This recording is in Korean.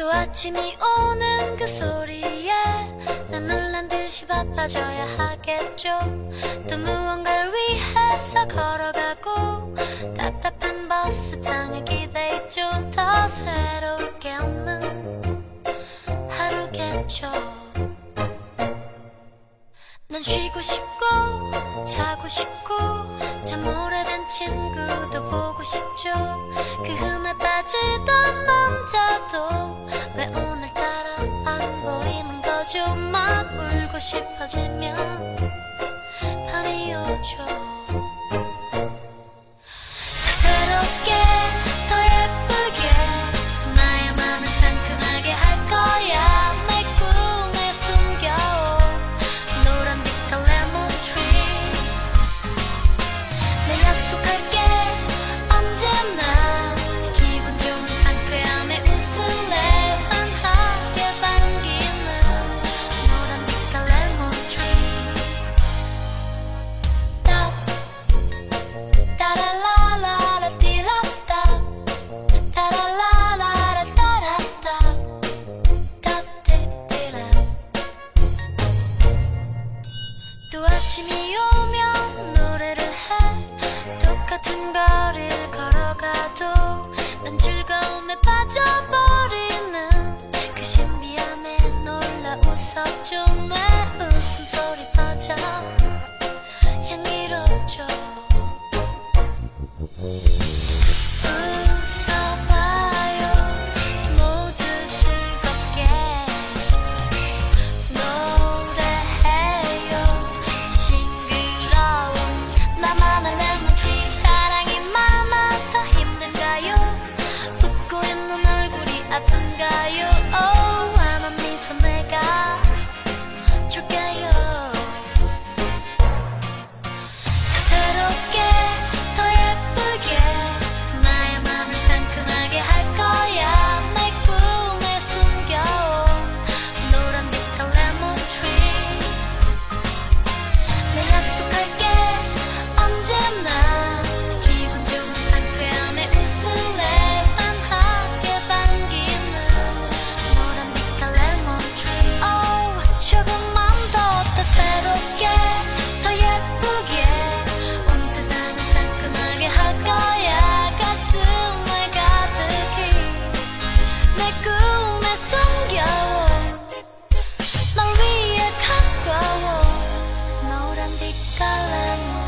또 아침이 오는 그 소리에 난 놀란 듯이 바빠져야 하겠죠. 또 무언가를 위해서 걸어가고 답답한 버스장에 기대있죠. 더 새로울 게 없는 하루겠죠. 난 쉬고 싶고 자고 싶고 잠못 전부도 보고 싶죠. 그 흠에 빠지던 남자도 왜 오늘따라 안 보이는 거죠? 막 울고 싶어지면 밤이 오죠. 노래해요. 싱그러운 나만의 레몬 트리 꿈에 숨겨워. 널 위해 가까워. 노란 빛깔 레몬